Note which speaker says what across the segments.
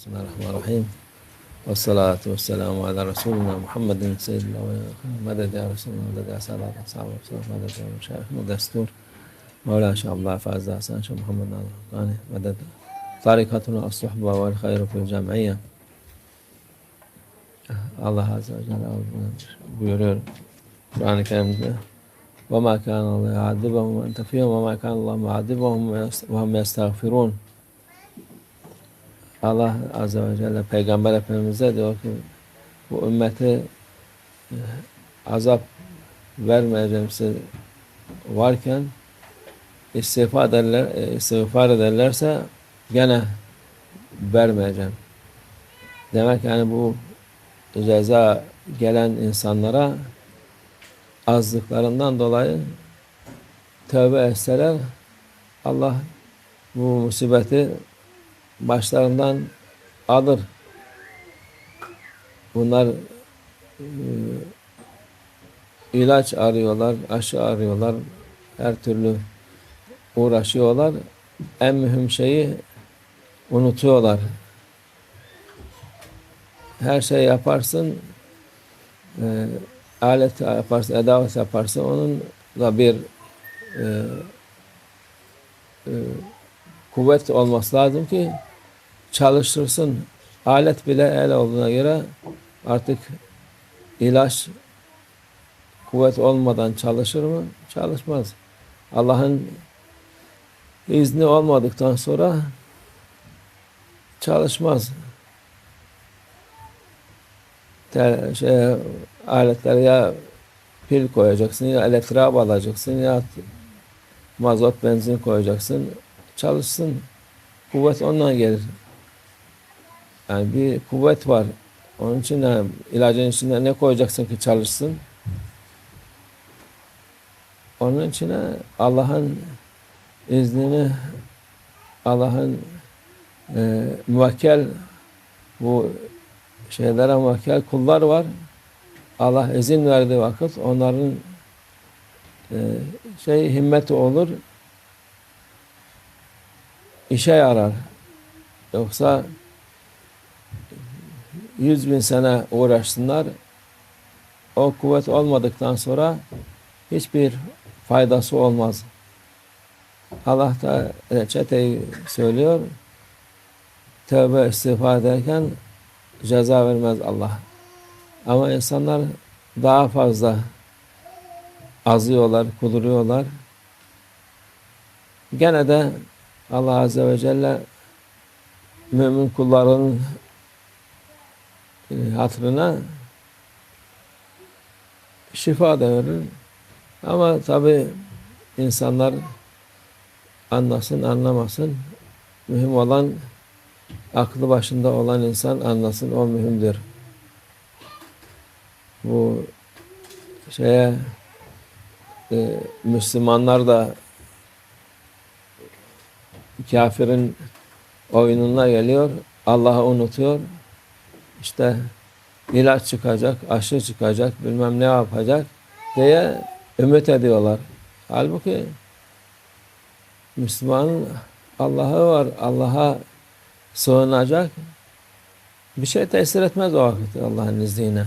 Speaker 1: بسم الله الرحمن الرحيم والصلاة والسلام على رسولنا محمد سيد الأولين مدد يا رسول الله مدد يا سادة أصحاب مدد يا مشايخ مدد مولانا شيخ عبد الله فاز حسن شيخ محمد ناظر مدد طريقتنا الصحبة والخير في الجمعية Azze ve Celle buyuruyor Kur'an-ı Kerim'de. وَمَا كَانَ اللّٰهُ يَعَذِّبَهُمْ وَاَنْتَ فِيهِمْ وَمَا كَانَ اللّٰهُ مُعَذِّبَهُمْ وَهُمْ يَسْتَغْفِرُونَ Allah Azze ve Celle Peygamber Efendimiz'e diyor ki bu ümmeti e, azap vermeyeceğim size varken istiğfar ederler, e, istiğfar ederlerse gene vermeyeceğim. Demek yani bu ceza gelen insanlara azlıklarından dolayı tövbe etseler Allah bu musibeti başlarından alır. Bunlar e, ilaç arıyorlar, aşı arıyorlar, her türlü uğraşıyorlar. En mühim şeyi unutuyorlar. Her şey yaparsın, e, alet yaparsın, edavet yaparsın, onun da bir e, e, kuvvet olması lazım ki çalıştırsın. Alet bile el olduğuna göre artık ilaç kuvvet olmadan çalışır mı? Çalışmaz. Allah'ın izni olmadıktan sonra çalışmaz. Te, şey, aletlere ya pil koyacaksın ya elektriğe alacaksın ya mazot benzin koyacaksın çalışsın kuvvet ondan gelir yani bir kuvvet var onun için yani ilacın içine ne koyacaksın ki çalışsın onun için Allah'ın iznini Allah'ın e, müvekkel bu şeylere muhakkel kullar var. Allah izin verdiği vakit onların e, şey himmeti olur işe yarar. Yoksa yüz bin sene uğraşsınlar o kuvvet olmadıktan sonra hiçbir faydası olmaz. Allah da reçeteyi söylüyor. Tövbe istiğfar ederken ceza vermez Allah. Ama insanlar daha fazla azıyorlar, kuduruyorlar. Gene de Allah Azze ve Celle mümin kulların hatırına şifa da verir. Ama tabi insanlar anlasın, anlamasın. Mühim olan aklı başında olan insan anlasın o mühimdir. Bu şeye e, Müslümanlar da kafirin oyununa geliyor. Allah'ı unutuyor. İşte ilaç çıkacak, aşı çıkacak, bilmem ne yapacak diye ümit ediyorlar. Halbuki Müslümanın Allah'ı var. Allah'a sığınacak bir şey tesir etmez o vakit Allah'ın izniyle.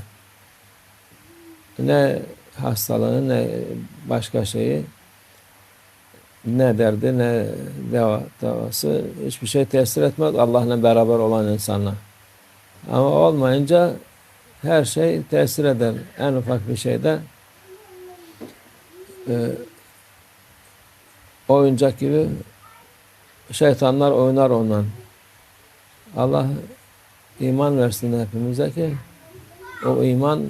Speaker 1: Ne hastalığı ne başka şeyi ne derdi ne deva, davası hiçbir şey tesir etmez Allah'la beraber olan insanlar. Ama olmayınca her şey tesir eder. En ufak bir şeyde e, oyuncak gibi şeytanlar oynar ondan. Allah iman versin hepimize ki o iman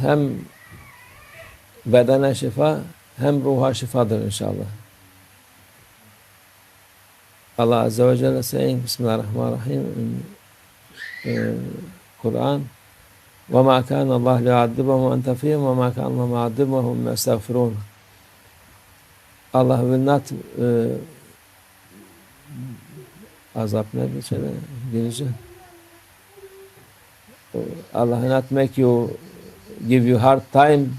Speaker 1: hem bedene şifa hem ruha şifadır inşallah. Allah Azze ve Celle saying Bismillahirrahmanirrahim in Quran وَمَا كَانَ اللّٰهُ لِيُعَذِّبَهُمْ وَاَنْتَ فِيهِمْ وَمَا كَانَ اللّٰهُ مُعَذِّبَهُمْ يَسْتَغْفِرُونَ Allah will not uh, azap nedir şöyle İngilizce? Allah will not make you give you hard time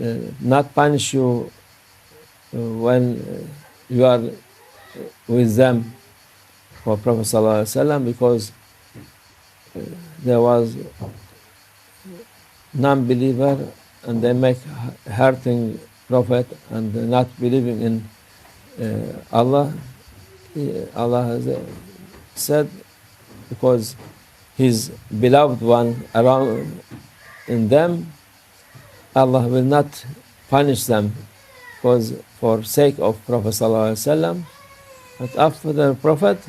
Speaker 1: uh, not punish you uh, when you are with them for Prophet ﷺ because uh, there was non-believer and they make hurting Prophet and not believing in uh, Allah. Allah has uh, said because His beloved one around in them, Allah will not punish them because for sake of Prophet ﷺ. But after the Prophet,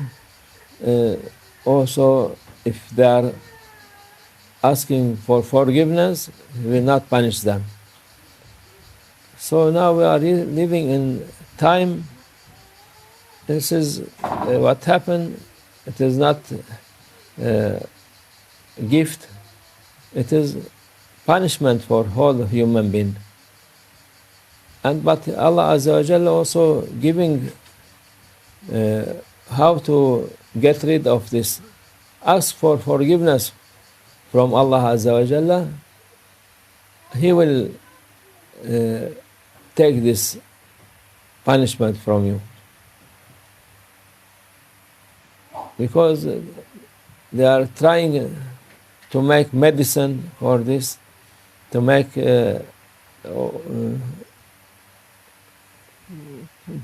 Speaker 1: uh, also if they are asking for forgiveness, He will not punish them. So now we are living in time. This is uh, what happened. It is not uh, gift. It is punishment for whole human being. And but Allah Azza wa Jalla also giving uh, how to get rid of this. Ask for forgiveness from Allah Azza wa Jalla. He will uh, take this punishment from you. Because they are trying to make medicine for this, to make uh, uh,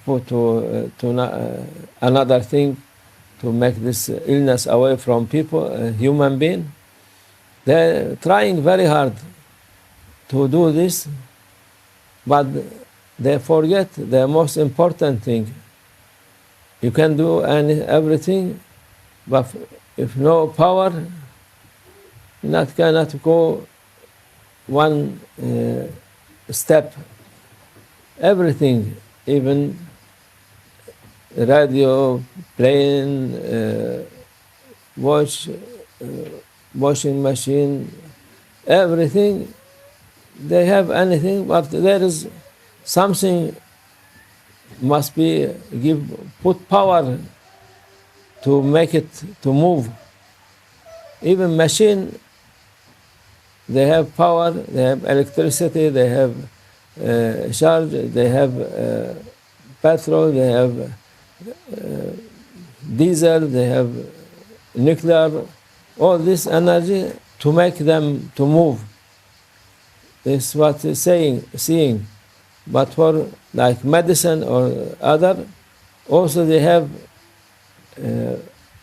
Speaker 1: put to, uh, to uh, another thing to make this illness away from people, human being. They're trying very hard to do this, but they forget the most important thing. You can do any, everything, but if no power, not cannot go one uh, step. Everything, even radio, plane, uh, watch, uh, washing machine, everything. They have anything, but there is something must be give put power to make it to move. Even machine, they have power, they have electricity, they have uh, charge, they have uh, petrol, they have uh, diesel, they have nuclear, all this energy to make them to move. This is what is saying, seeing. But for like medicine or other, also they have uh,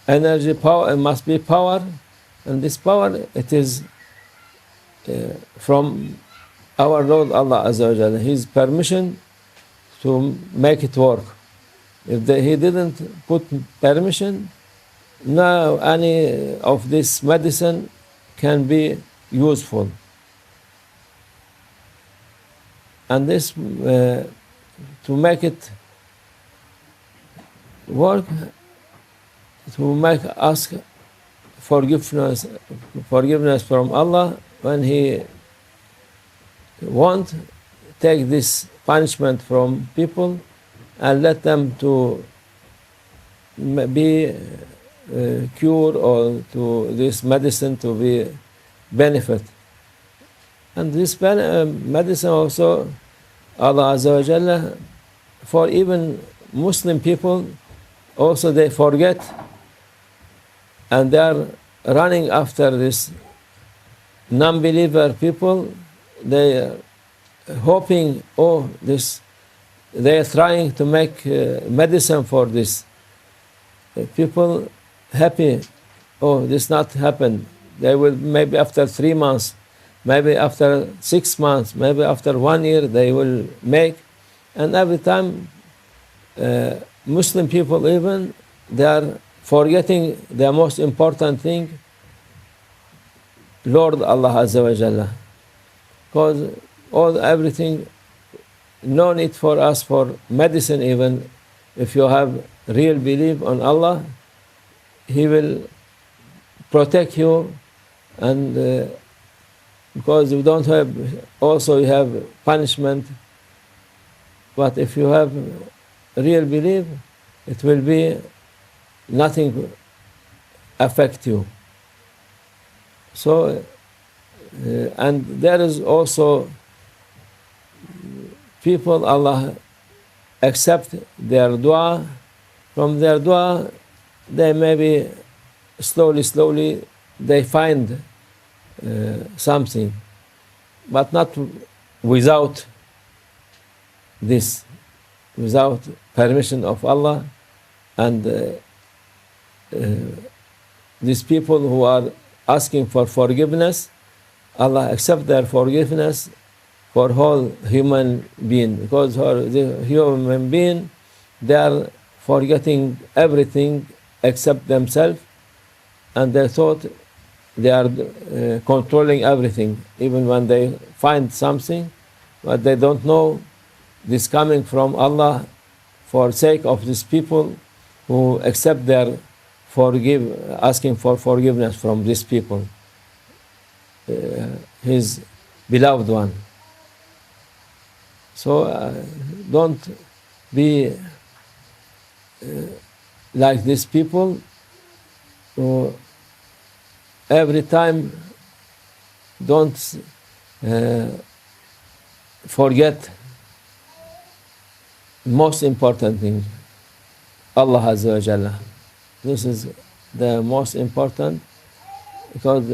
Speaker 1: energy power, it must be power, and this power, it is uh, from our Lord Allah Azza wa Jalla, His permission to make it work. If the, He didn't put permission, no any of this medicine can be useful. And this, uh, to make it work, to make ask forgiveness, forgiveness from Allah when He want take this punishment from people and let them to be uh, cured or to this medicine to be benefit. And this ben- uh, medicine also, Allah Azza wa Jalla, for even Muslim people, also they forget and they are running after this non-believer people. They are hoping, oh, this, they are trying to make uh, medicine for this. Uh, people happy, oh, this not happened. They will maybe after three months, maybe after six months, maybe after one year, they will make. And every time, uh, Muslim people even, they are forgetting the most important thing, Lord Allah Azza wa Jalla. Because all everything, no need for us for medicine even, if you have real belief on Allah, He will protect you and uh, because you don't have, also you have punishment, but if you have real belief, it will be nothing affect you. So, uh, and there is also people, Allah accept their dua. From their dua, they maybe slowly, slowly they find uh, something, but not without this, without permission of Allah and uh, uh, these people who are asking for forgiveness, Allah accept their forgiveness for whole human being because for the human being they are forgetting everything except themselves and they thought they are uh, controlling everything. Even when they find something but they don't know this coming from Allah for sake of these people who accept their forgive asking for forgiveness from these people uh, his beloved one. So uh, don't be uh, like these people who every time don't uh, forget most important thing Allah Azza wa Jalla. This is the most important because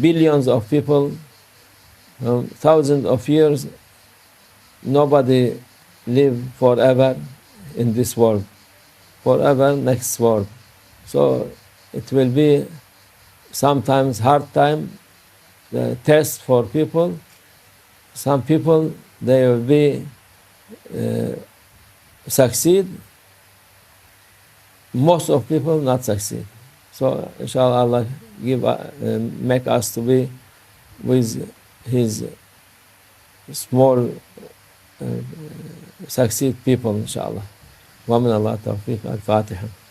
Speaker 1: billions of people, um, thousands of years, nobody live forever in this world, forever next world. So it will be sometimes hard time, the test for people. Some people they will be uh, succeed. Most of people not succeed. So inshallah Allah give uh, make us to be with His small uh, succeed people inshallah. Vamena Allah, tawfiq, al-Fatiha.